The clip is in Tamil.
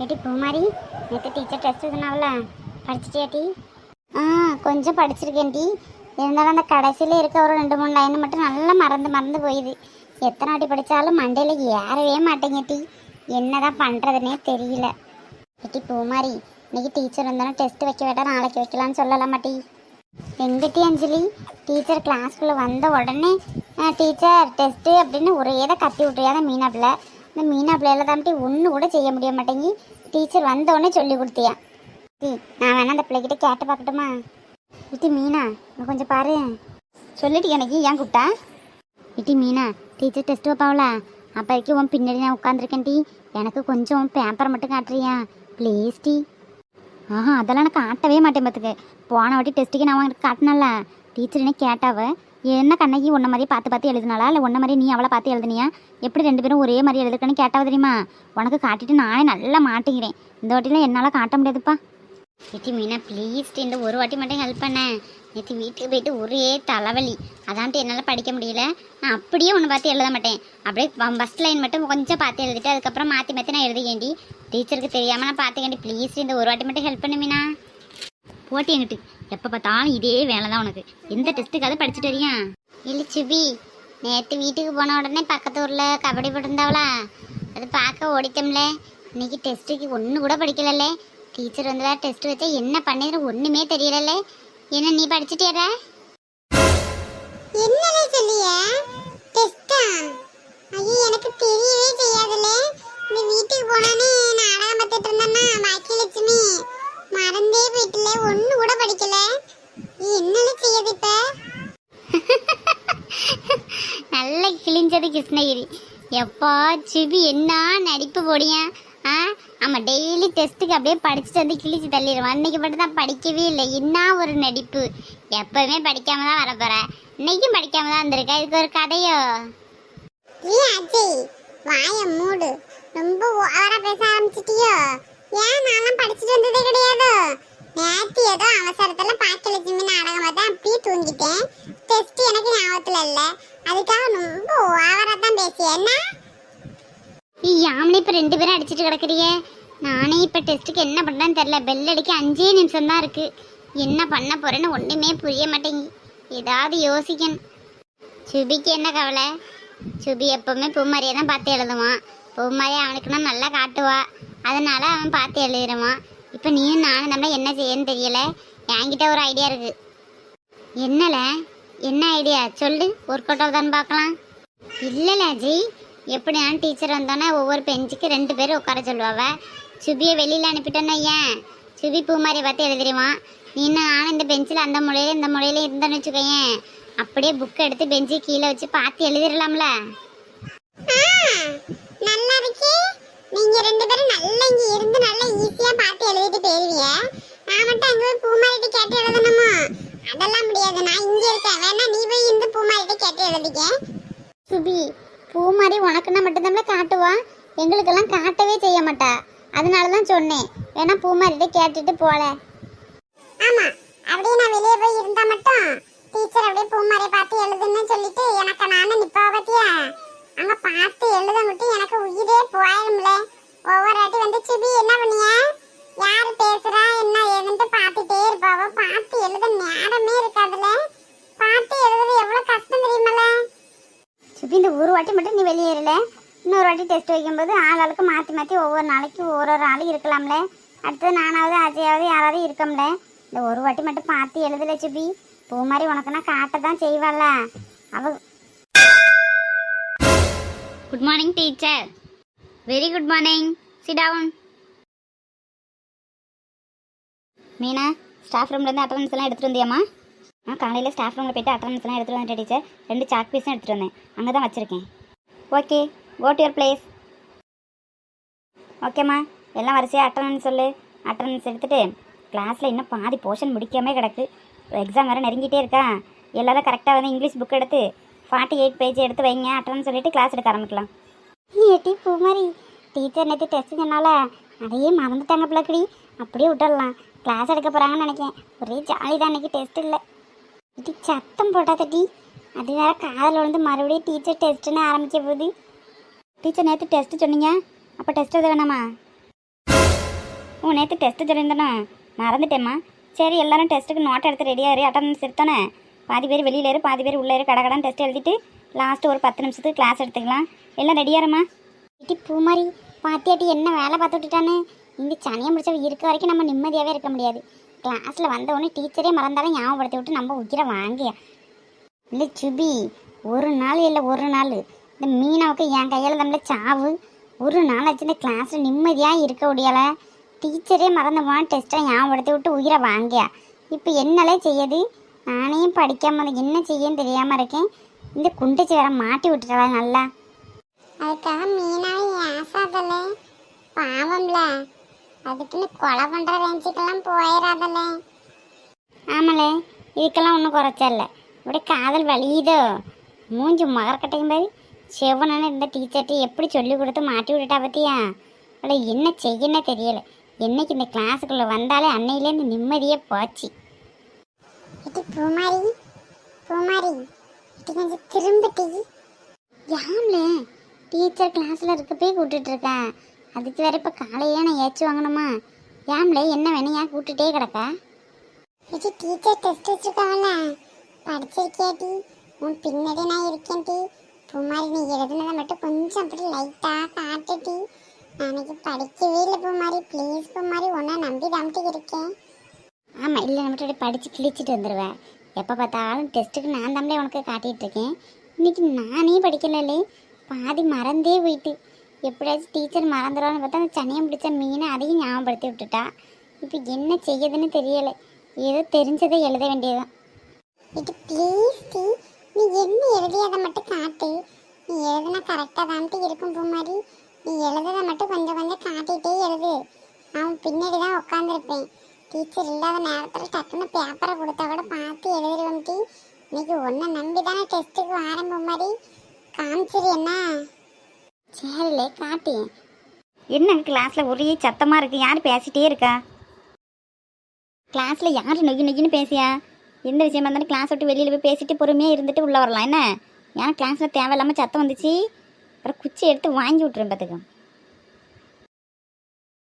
ஏட்டி பூமாரி நேற்று டீச்சர் டெஸ்ட் சொன்னாவில்ல படிச்சிட்டியாட்டி ஆ கொஞ்சம் படிச்சிருக்கேன்டி இருந்தாலும் அந்த கடைசியில் இருக்க ஒரு ரெண்டு மூணு லைன் மட்டும் நல்லா மறந்து மறந்து போயிடுது எத்தனை வாட்டி படித்தாலும் மண்டையில் ஏறவே மாட்டேங்கட்டி என்னதான் பண்ணுறதுனே தெரியல. ஏட்டி பூமாரி இன்னைக்கு டீச்சர் இருந்தாலும் டெஸ்ட் வைக்க வேண்டாம் நாளைக்கு வைக்கலாம்னு சொல்லலாம் மாட்டி எங்கிட்டி அஞ்சலி? டீச்சர் கிளாஸ்க்குள்ளே வந்த உடனே டீச்சர் டெஸ்ட்டு அப்படின்னு ஒரே தான் கத்தி விட்றியாத மீனாப்பில் இந்த மீனா பிள்ளையில தாண்டி ஒன்று கூட செய்ய முடிய மாட்டேங்கி. டீச்சர் வந்தோடனே சொல்லி கொடுத்தியா. டி நான் வேணா அந்த பிள்ளைகிட்ட கேட்டு பார்க்கட்டுமா? இட்டி மீனா இங்க கொஞ்சம் பாரு. சொல்லிட்டு எனக்கு ஏன் கூப்பிட்டா? இட்டி மீனா டீச்சர் டெஸ்ட் வைப்பாவளா அப்போ உன் பின்னாடி நான் உட்காந்துருக்கேன் டி. எனக்கு கொஞ்சம் பேப்பர் மட்டும் காட்டுறியா? Please D. ஆஹா அதெல்லாம் நான் காட்டவே மாட்டேன் பார்த்துக்க போன வாட்டி டெஸ்ட்டுக்கு நான் அவனுக்கு காட்டினல டீச்சர் என்ன கேட்டாவ? என்ன கண்ணகி உன்ன மாதிரி பார்த்து பார்த்து எழுதுனாளா? இல்லை உன்ன மாதிரி நீ அவளை பார்த்து எழுதுனியா? எப்படி ரெண்டு பேரும் ஒரே மாதிரி எழுதுக்கன்னு கேட்டாவ தெரியுமா? உனக்கு காட்டிட்டு நானே நல்லா மாட்டேங்கிறேன் இந்த வாட்டிலாம் என்னால் காட்ட முடியாதுப்பா. நேற்று மீனா ப்ளீஸ் இந்த ஒரு வாட்டி மட்டும் ஹெல்ப் பண்ணேன் நேற்று வீட்டுக்கு போயிட்டு ஒரே தலைவலி. அதான்ட்டு என்னால் படிக்க முடியல. நான் அப்படியே ஒன்று பார்த்து எழுத மாட்டேன். அப்படியே பஸ் லைன் மட்டும் கொஞ்சம் பார்த்து எழுதிட்டு அதுக்கப்புறம் மாற்றி மாற்றி நான் எழுதிக்கேண்டி டீச்சருக்கு தெரியாமல் நான் பார்த்துக்கேண்டி ப்ளீஸ் இந்த ஒரு வாட்டி மட்டும் ஹெல்ப் பண்ணு மீனா. போட்டி எங்கிட்டு? எப்போ பார்த்தாலும் இதே வேலை தான் உனக்கு. எந்த டெஸ்ட்டுக்காவது படிச்சுட்டு வரியா? இல்லை சுபி நேற்று வீட்டுக்கு போன உடனே பக்கத்து ஊரில் கபடி போட்டிருந்தாவளா? அது பார்க்க ஓடிட்டோம்ல. இன்னைக்கு டெஸ்ட்டுக்கு ஒன்று கூட படிக்கலல்ல. டீச்சர் வந்ததா டெஸ்ட் வச்சா என்ன பண்ணிடுற ஒன்றுமே தெரியலல்ல. என்ன நீ படிச்சுட்டியடா? முடிஞ்சது கிருஷ்ணகிரி. எப்பா சிவி என்ன நடிப்பு போடியா? ஆ ஆமாம் டெய்லி டெஸ்ட்டுக்கு அப்படியே படிச்சுட்டு வந்து கிழிச்சு தள்ளிடுவான். அன்னைக்கு மட்டும் தான் படிக்கவே இல்லை. என்ன ஒரு நடிப்பு? எப்போவுமே படிக்காம தான் வரப்போறேன் இன்னைக்கும் படிக்காம தான் வந்திருக்கா. இதுக்கு ஒரு கதையோ? ஏ அஜய் வாய மூடு. ரொம்ப ஓவரா பேச ஆரம்பிச்சிட்டியோ? ஏன் நான்லாம் படிச்சுட்டு வந்ததே கிடையாது? நேத்து ஏதோ அவசரத்துல பாக்கியலட்சுமி நாடகம் பார்த்தா அப்படியே தூங்கிட்டேன். டெஸ்ட் எனக்கு ஞாபகத்துல இல்லை. அதுக்காக ரொம்ப ஓவரா தான் பேசிய என்ன? யாமலே இப்ப ரெண்டு பேரும் அடிச்சிட்டு கிடக்குறியே? நானே இப்ப டெஸ்ட்டுக்கு என்ன பண்றேன்னு தெரியல. பெல் அடிக்க அஞ்சே நிமிஷம் தான் இருக்கு. என்ன பண்ண போறேன்னு ஒண்ணுமே புரிய மாட்டேங்கி. ஏதாவது யோசிக்கணும். சுபிக்கு என்ன கவலை? சுபி எப்பவுமே பூமாரியை தான் பார்த்து எழுதுவான். பூமாரி அவனுக்குன்னா நல்லா காட்டுவா. அதனால அவன் பார்த்து எழுதிடுவான். இப்போ நீயும் நானும் நம்ம என்ன செய்யன்னு தெரியல. என்கிட்ட ஒரு ஐடியா இருக்கு. என்னல? என்ன ஐடியா? சொல்லு. ஒர்க் அவுட் ஆகுதான்னு பார்க்கலாம். இல்லைல்ல அஜய் எப்படினாலும் டீச்சர் வந்தோன்னே ஒவ்வொரு பெஞ்சுக்கு ரெண்டு பேரும் உட்கார சொல்லுவாவ? சுபியை வெளியில் அனுப்பிட்டோன்னா ஏன் சுபி மாதிரி பார்த்து எழுதிடுவான். நீ நானும் இந்த பெஞ்சில் அந்த முறையில இந்த முறையில இருந்தேன்னு வச்சுக்கோயேன். அப்படியே புக் எடுத்து பெஞ்சு கீழே வச்சு பார்த்து எழுதிடலாம்ல. நல்லா இருக்கு. நீங்க ரெண்டு பேரும் நல்லா இங்க இருந்து நல்லா ஈஸியா பார்த்து எழுதிட்டு போயிருவீங்க நான் மட்டும் அங்க போய் பூமாரிட்டு கேட்டு எழுதணுமா? அதெல்லாம் முடியாது. நான் இங்க இருக்கேன். வேணா நீ போய் இந்த பூமாரிட்டு கேட்டு எழுதிக்க. சுபி பூமாரி உனக்குன்னா மட்டும்தான் காட்டுவா? எங்களுக்கெல்லாம் காட்டவே செய்ய மாட்டா. அதனால தான் சொன்னேன். வேணா பூமாரிட்ட கேட்டுட்டு போல. ஆமா. அப்படியே நான் வெளியே போய் இருந்தா மட்டும் டீச்சர் அப்படியே பூமாரியை பார்த்து எழுதுன்னு சொல்லிட்டு எனக்கு நானும் நிப்பா பத்தியா? அங்க பார்த்து எழுத மட்டும் எனக்கு உயிரே போயிடும்ல ஒவ்வொரு வாட்டி வந்து சிபி என்ன பண்ணிய? யாரு பேசுறா? என்ன ஏதுன்ட்டு பார்த்துட்டே இருப்பாவோ பார்த்து எழுத நேரமே இருக்காதுல பார்த்து எழுதுறது எவ்வளவு கஷ்டம் தெரியுமல சுபி இந்த ஒரு வாட்டி மட்டும் நீ வெளியேறல இன்னொரு வாட்டி டெஸ்ட் வைக்கும்போது ஆள் ஆளுக்கு மாற்றி மாற்றி ஒவ்வொரு நாளைக்கு ஒரு ஒரு ஆள் இருக்கலாம்ல. அடுத்தது நானாவது அஜயாவது யாராவது இருக்கம்ல. இந்த ஒரு வாட்டி மட்டும் பார்த்து எழுதல சுபி. பூ மாதிரி உனக்குன்னா காட்ட தான் செய்வாள்ல அவ good morning teacher very good morning sit down Meena staff ரூம்லேருந்து attendance எல்லாம் எடுத்துகிட்டு வந்தியாம்மா? நான் காலையில் ஸ்டாஃப் ரூமில் போயிட்டு அட்டண்டன்ஸ்லாம் எடுத்துகிட்டு வந்துட்டேன் டீச்சர் ரெண்டு சாக் பீஸும் எடுத்துகிட்டு வந்தேன். அங்கே தான் வச்சுருக்கேன் okay go to your place ஓகேம்மா எல்லாம் வரிசையாக அட்டண்டன்ஸ் சொல்லு. அட்டண்டன்ஸ் எடுத்துகிட்டு கிளாஸில் இன்னும் பாதி போர்ஷன் முடிக்காமே கிடக்கு. எக்ஸாம் வேறு நெருங்கிட்டே இருக்கா. எல்லாரும் கரெக்டாக வந்து இங்கிலீஷ் புக் எடுத்து ஃபார்ட்டி எயிட் பேஜ் எடுத்து வைங்க அட்டண்டன்ஸ் சொல்லிட்டு கிளாஸ் எடுக்க ஆரம்பிக்கலாம். ஏட்டி பூமாரி டீச்சர் நேற்று டெஸ்ட் சொன்னால அதையே மறந்துட்டாங்க பிள்ளைக்கடி அப்படியே விட்டுடலாம். கிளாஸ் எடுக்க போகிறாங்கன்னு நினைக்கேன். ஒரே ஜாலி தான் அன்றைக்கி டெஸ்ட் இல்லை. இது சத்தம் போட்டா தட்டி அது வேற காதில் வந்து மறுபடியும் டீச்சர் டெஸ்ட்டுன்னு ஆரம்பிக்க போகுது. டீச்சர் நேற்று டெஸ்ட் சொன்னீங்க. அப்போ டெஸ்ட் எது வேணாமா? ஓ நேற்று டெஸ்ட்டு சொல்லியிருந்தேனா? மறந்துட்டேம்மா. சரி எல்லாரும் டெஸ்ட்டுக்கு நோட்டை எடுத்து ரெடியாக இரு அட்டண்டன்ஸ் எடுத்தானே. பாதி பேர் வெளியில் இரு பாதி பேர் உள்ளே இரு. கடகடன் டெஸ்ட் எழுதிட்டு லாஸ்ட்டு ஒரு பத்து நிமிஷத்துக்கு கிளாஸ் எடுத்துக்கலாம். எல்லாம் ரெடியாருமா இட்டி பூமாரி பாத்தியாட்டி என்ன வேலை பார்த்து விட்டுட்டானே இந்த சனியை முடிச்ச இருக்க வரைக்கும் நம்ம நிம்மதியாகவே இருக்க முடியாது. கிளாஸில் வந்த உடனே டீச்சரே மறந்தாலும் ஞாபகப்படுத்தி விட்டு நம்ம உயிரை வாங்கிய. இல்லை சுபி ஒரு நாள் இல்லை ஒரு நாள். இந்த மீனாவுக்கு என் கையில் நம்மள சாவு. ஒரு நாள் ஆச்சு இந்த கிளாஸில் நிம்மதியாக இருக்க முடியல. டீச்சரே மறந்து போனால் டெஸ்ட்டை ஞாபகப்படுத்தி விட்டு உயிரை வாங்கியா. இப்போ என்னலே செய்யுது? நானே படிக்காமல் என்ன செய்யன்னு தெரியாமல் இருக்கேன். இந்த குண்டுச்சி வேற மாட்டி விட்டுட்டா நல்லா. அதுக்காக மீனாவை ஏசாதல பாவம்ல. அதுக்குன்னு கொலை பண்ணுற ரேஞ்சுக்கெல்லாம் போயிடாதல ஆமலே இதுக்கெல்லாம் ஒன்றும் குறைச்சல இப்படி காதல் வலியுதோ? மூஞ்சி மகரக்கட்டையும் பாரு. செவனன்னு இருந்த டீச்சர்ட்டு எப்படி சொல்லி கொடுத்து மாட்டி விட்டுட்டா பத்தியா? அவளை என்ன செய்யன்னே தெரியல. என்னைக்கு இந்த கிளாஸுக்குள்ளே வந்தாலே அன்னையிலேருந்து நிம்மதியே போச்சு. இது பூமாரி பூமாரி இது கொஞ்சம் திரும்பிட்டி. யாம்ல? டீச்சர் கிளாஸில் இருக்க போய் கூப்பிட்டுட்டு இருக்கேன் அதுக்கு வேற இப்போ காலையில நான் ஏச்சு வாங்கணுமா? யாம்ல என்ன வேணும் ஏன் கூப்பிட்டுட்டே கிடக்கா. இது டீச்சர் டெஸ்ட் வச்சிருக்காங்கல்ல? படிச்சிருக்கியாட்டி உன் பின்னாடி நான் இருக்கேன் டி. பூமாரி நீ எழுதுனதை மட்டும் கொஞ்சம் அப்படி லைட்டா காட்டுட்டி நாளைக்கு படிக்கவே இல்லை பூமாரி ப்ளீஸ் பூமாரி உன்னை நம்பி தம்பிட்டு இருக்கேன். ஆமாம் இல்லை நம்ம அப்படியே படித்து கிழிச்சிட்டு வந்துடுவேன் எப்போ பார்த்தாலும் டெஸ்ட்டுக்கு நான் தானே உனக்கு காட்டிகிட்டு இருக்கேன். இன்னைக்கு நானே படிக்கலலே. பாதி மறந்தே போயிட்டு. எப்படியாச்சும் டீச்சர் மறந்துடுவான்னு பார்த்தா அந்த சனியம் பிடிச்ச மீனை அதையும் ஞாபகப்படுத்தி விட்டுட்டா. இப்போ என்ன செய்யுதுன்னு தெரியலை. ஏதோ தெரிஞ்சதை எழுத வேண்டியதுதான். இது ப்ளீஸ் டி. நீ என்ன எழுதியதை மட்டும் காட்டு. நீ எழுதுனா கரெக்டாக தான்ட்டு இருக்கும் பூமாரி. நீ எழுதுறத மட்டும் கொஞ்சம் கொஞ்சம் காட்டிகிட்டே எழுது. அவன் பின்னாடி தான் உட்காந்துருப்பேன் டீச்சர் இல்லாத நேரத்தில் டக்குன்னு பேப்பரை கொடுத்தா கூட பார்த்து எழுதிடுவோம் டி. இன்னைக்கு ஒன்றை நம்பி தானே டெஸ்ட்டுக்கு வரேன் பூமாரி. காமிச்சிரு என்ன? சரிலே காட்டி என்ன கிளாஸில் ஒரே சத்தமாக இருக்கு? யார் பேசிட்டே இருக்கா? கிளாஸில் யார் நொகி நொகின்னு பேசியா எந்த விஷயமா இருந்தாலும் கிளாஸ் விட்டு வெளியில் போய் பேசிட்டு பொறுமையாக இருந்துட்டு உள்ளே வரலாம். என்ன? ஏன்னா கிளாஸில் தேவையில்லாமல் சத்தம் வந்துச்சு? அப்புறம் குச்சி எடுத்து வாங்கி விட்ருவேன் பார்த்துக்கோ